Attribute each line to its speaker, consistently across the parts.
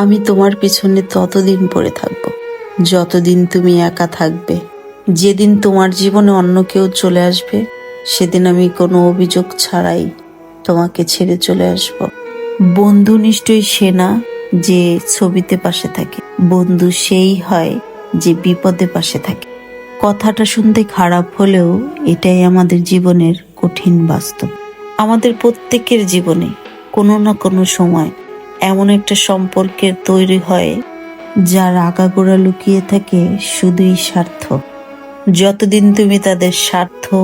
Speaker 1: আমি তোমার পিছনে ততদিন পড়ে থাকব। যতদিন তুমি একা থাকবে। যেদিন তোমার জীবনে অন্য কেউ চলে আসবে, সেদিন আমি কোনো অভিযোগ ছাড়াই তোমাকে ছেড়ে চলে আসব। বন্ধু নিশ্চয়ই সে না যে ছবিতে পাশে থাকে। বন্ধু সেই হয় যে বিপদে পাশে থাকে। কথাটা শুনতে খারাপ হলেও এটাই আমাদের জীবনের কঠিন বাস্তব। আমাদের প্রত্যেকের জীবনে কোনো না কোনো সময় এমন একটা সম্পর্কের তৈরি হয় যার আগাগোড়া লুকিয়ে থাকে শুধুই স্বার্থ। যতদিন তুমি তাদের স্বার্থ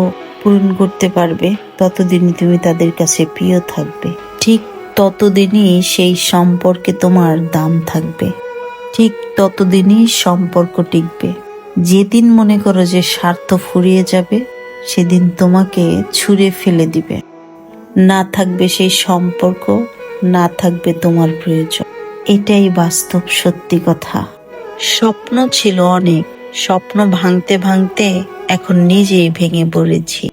Speaker 1: পূরণ করতে পারবে ততদিনই তুমি তাদের কাছে প্রিয় থাকবে। ঠিক ততদিনই সেই সম্পর্কে তোমার দাম থাকবে। ঠিক ততদিনই সম্পর্ক টিকবে। যেদিন মনে করো যে স্বার্থ ফুরিয়ে যাবে, সেদিন তোমাকে ছুঁড়ে ফেলে দিবে। না থাকবে সেই সম্পর্ক না থাকবে তোমার প্রয়োজন। এটাই বাস্তব সত্যি কথা। স্বপ্ন ছিল অনেক। স্বপ্ন ভাঙতে ভাঙতে এখন নিজেই ভেঙে পড়েছি।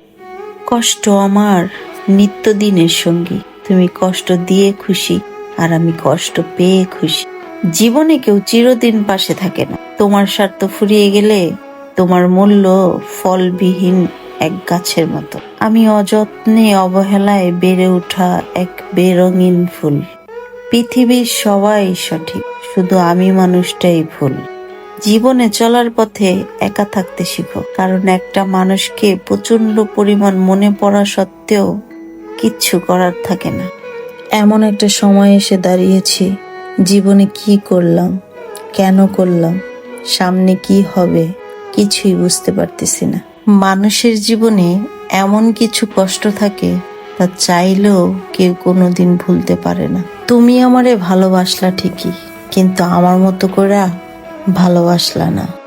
Speaker 1: কষ্ট আমার নিত্যদিনের সঙ্গী। তুমি কষ্ট দিয়ে খুশি আর আমি কষ্ট পেয়ে খুশি। জীবনে কেউ চিরদিন পাশে থাকে না। তোমার স্বার্থ ফুরিয়ে গেলে তোমার মূল্য ফলবিহীন এক গাছের মতো। আমি অযত্নে অবহেলায় বেড়ে ওঠা এক বেরঙিন ফুল। পৃথিবীর সবাই সঠিক, শুধু আমি মানুষটাই ভুল। জীবনে চলার পথে একা থাকতে শিখো, কারণ একটা মানুষকে প্রচণ্ড পরিমাণ মনে পড়া সত্ত্বেও কিচ্ছু করার থাকে না। এমন একটা সময় এসে দাঁড়িয়েছি, জীবনে কি করলাম, কেন করলাম, সামনে কি হবে, কিছুই বুঝতে পারতেছি না। মানুষের জীবনে এমন কিছু কষ্ট থাকে তা চাইলেও কেউ কোনো দিন ভুলতে পারে না। তুমি আমারে ভালোবাসলা ঠিকই, কিন্তু আমার মতো করে ভালোবাসলা না।